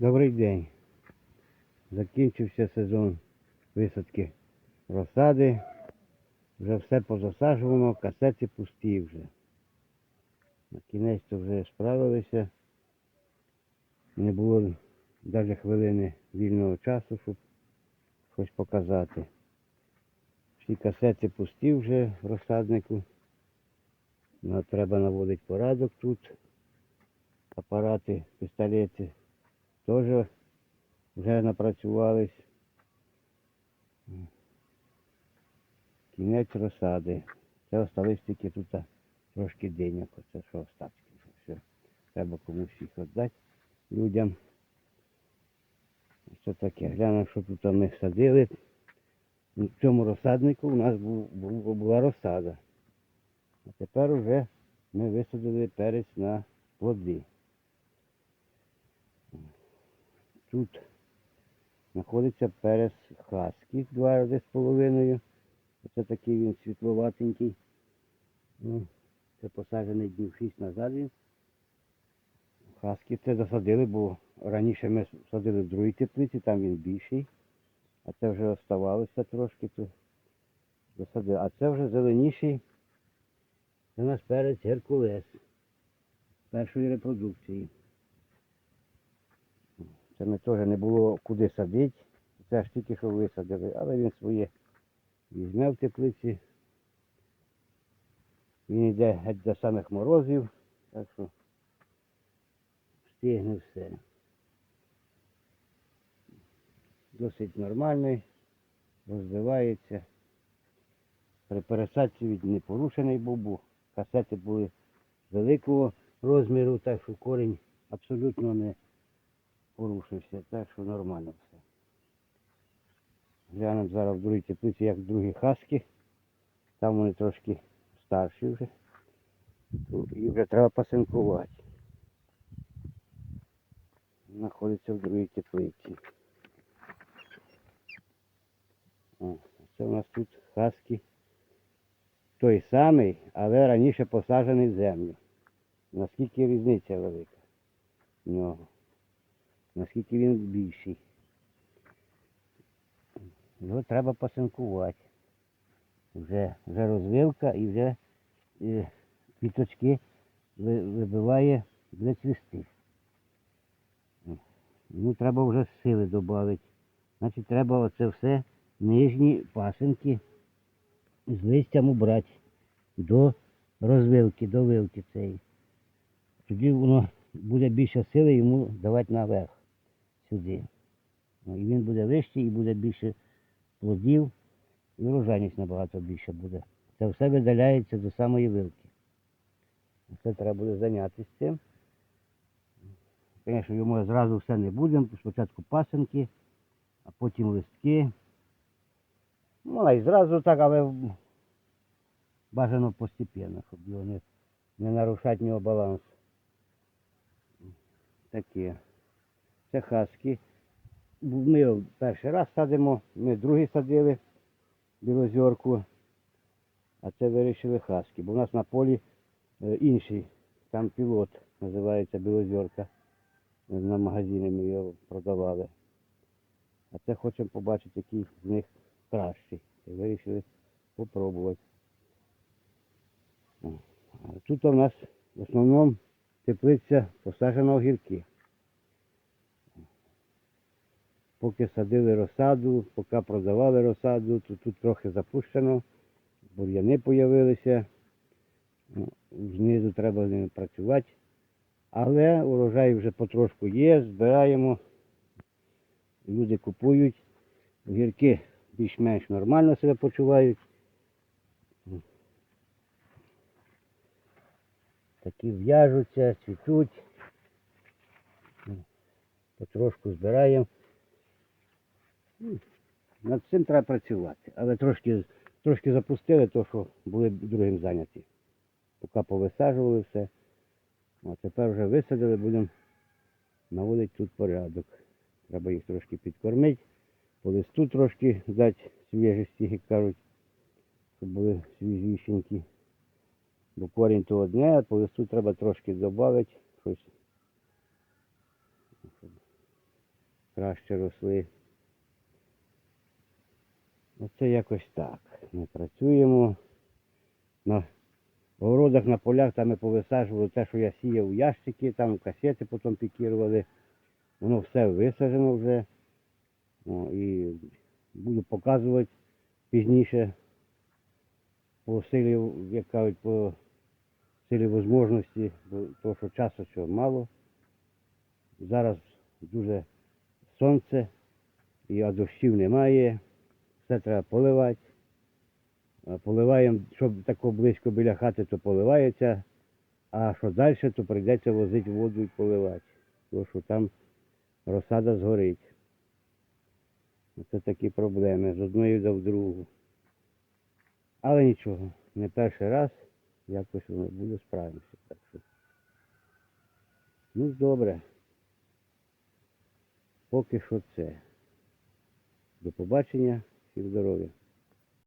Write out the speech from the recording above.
Добрий день. Закінчився сезон висадки розсади. Вже все позасаджувано, касети пусті вже. На кінець то вже справилися. Не було навіть хвилини вільного часу, щоб щось показати. Всі касети пусті вже в розсаднику. Ну, треба наводити порядок тут. Апарати, пістолети теж вже напрацювались. Кінець розсади. Це остались тільки тут трошки денег. Оце що остатки. Все. Треба комусь їх віддати людям. Що таке? Глянемо, що тут ми садили. В цьому розсаднику у нас була розсада. А тепер вже ми висадили перець на плоди. Тут знаходиться перець хаски два рази з половиною. Оце такий він світловатенький. Ну, це посаджений днів 6 назад. Хаски це засадили, бо раніше ми садили в другій теплиці, там він більший. А це вже оставалося трошки, то засадили. А це вже зеленіший. Це у нас перець Геркулес першої репродукції. Це ми теж не було куди садити. Це ж тільки що висадили, але він своє візьме в теплиці. Він йде геть до самих морозів, так що встигне все. Досить нормальний, розвивається. При пересадці він не порушений був, касети були великого розміру, так що корінь абсолютно не порушився, так що нормально все. Глянемо зараз в другій теплиці, як другі хаски. Там вони трошки старші вже. Тут вже треба пасинкувати. Знаходиться в другій теплиці. О, це у нас тут хаски. Той самий, але раніше посаджений в землю. Наскільки різниця велика в нього. Наскільки він більший. Його треба пасинкувати. Вже, вже розвилка і вже е, квіточки вибиває для цвісти. Йому треба вже сили додати. Значить, треба оце все нижні пасинки з листям убрати до розвилки, до вилки цієї. Тоді воно буде більше сили йому давати наверх сюди. Ну, І він буде вищий і буде більше плодів, і врожайність набагато більше буде. Це все видаляється до самої вилки. Це треба буде зайнятися цим. Звісно, йому зразу все не будемо. Спочатку пасенки, а потім листки. Ну, а й зразу так, але бажано постепенно, щоб його не, не нарушати нього баланс. Такі. Це хаски. Ми перший раз садимо, ми другий садили білозорку, а це вирішили хаски. Бо в нас на полі е, інший, там пілот називається білозорка. На магазині ми його продавали. А це хочемо побачити, який з них кращий. Вирішили попробувати. Тут у нас в основному теплиця посаджена огірки. Поки садили розсаду, поки продавали розсаду, то тут трохи запущено, бур'яни з'явилися. Ну, Знизу треба з ними працювати. Але урожай вже потрошку є, збираємо. Люди купують. Гірки більш-менш нормально себе почувають. Такі в'яжуться, цвітуть. Потрошку збираємо. Над цим треба працювати. Але трошки, трошки запустили, то що були другим зайняті. Поки повисаджували все. А тепер вже висадили, будемо наводити тут порядок. Треба їх трошки підкормити, по листу трошки дати свіжості, як кажуть, щоб були свіжішенькі. Бо корінь то одне, а по листу треба трошки додати щось. щоб краще росли. Оце якось так. Ми працюємо. На городах, на полях там ми повисаджували те, що я сіяв у ящики, там касети потім пікірували. Воно все висаджено вже. О, і буду показувати пізніше по силі, як кажуть, по силі можливості, бо що часу що мало. Зараз дуже сонце, і а дощів немає, все треба поливати. Поливаємо, щоб тако близько біля хати, то поливається, а що далі, то прийдеться возити воду і поливати. Тому що там розсада згорить. Це такі проблеми з одної до в другу. Але нічого, не перший раз якось воно буде справимося. Ну, добре. Поки що це. До побачення, всім здоров'я.